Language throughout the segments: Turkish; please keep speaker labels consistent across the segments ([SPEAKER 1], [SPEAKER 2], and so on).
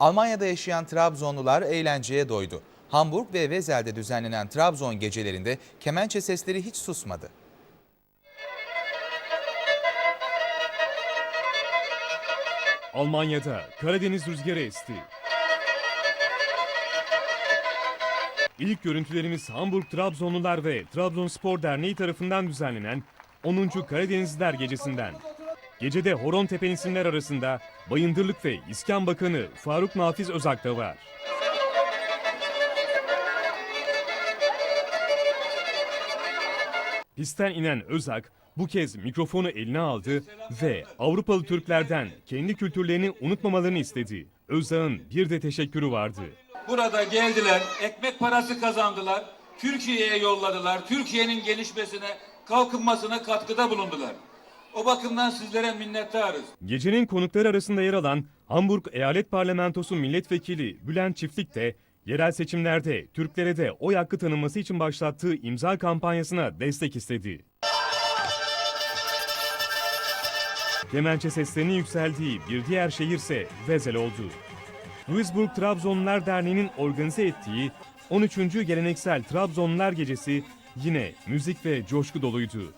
[SPEAKER 1] Almanya'da yaşayan Trabzonlular eğlenceye doydu. Hamburg ve Vezel'de düzenlenen Trabzon gecelerinde kemençe sesleri hiç susmadı.
[SPEAKER 2] Almanya'da Karadeniz rüzgarı esti. İlk görüntülerimiz Hamburg Trabzonlular ve Trabzonspor Derneği tarafından düzenlenen 10. Karadenizliler Gecesi'nden. Gecede horon tepen isimler arasında Bayındırlık ve İskan Bakanı Faruk Nafiz Özak da var. Pistten inen Özak bu kez mikrofonu eline aldı ve Avrupalı Türklerden kendi kültürlerini unutmamalarını istedi. Özak'ın bir de teşekkürü vardı.
[SPEAKER 3] Burada geldiler, ekmek parası kazandılar, Türkiye'ye yolladılar, Türkiye'nin gelişmesine, kalkınmasına katkıda bulundular. O bakımdan sizlere minnettarız.
[SPEAKER 2] Gecenin konukları arasında yer alan Hamburg Eyalet Parlamentosu Milletvekili Bülent Çiftlik de yerel seçimlerde Türklere de oy hakkı tanınması için başlattığı imza kampanyasına destek istedi. Kemençe seslerinin yükseldiği bir diğer şehirse Vezel oldu. Duisburg Trabzonlular Derneği'nin organize ettiği 13. Geleneksel Trabzonlular Gecesi yine müzik ve coşku doluydu.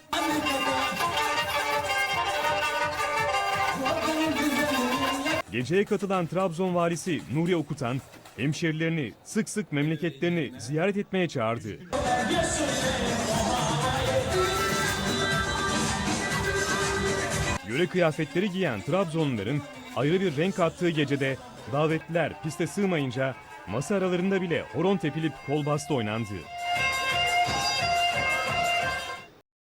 [SPEAKER 2] Geceye katılan Trabzon valisi Nuri Okutan, hemşerilerini sık sık memleketlerini ziyaret etmeye çağırdı. Yöre kıyafetleri giyen Trabzonluların ayrı bir renk attığı gecede davetliler piste sığmayınca masa aralarında bile horon tepilip kol bastı oynandı.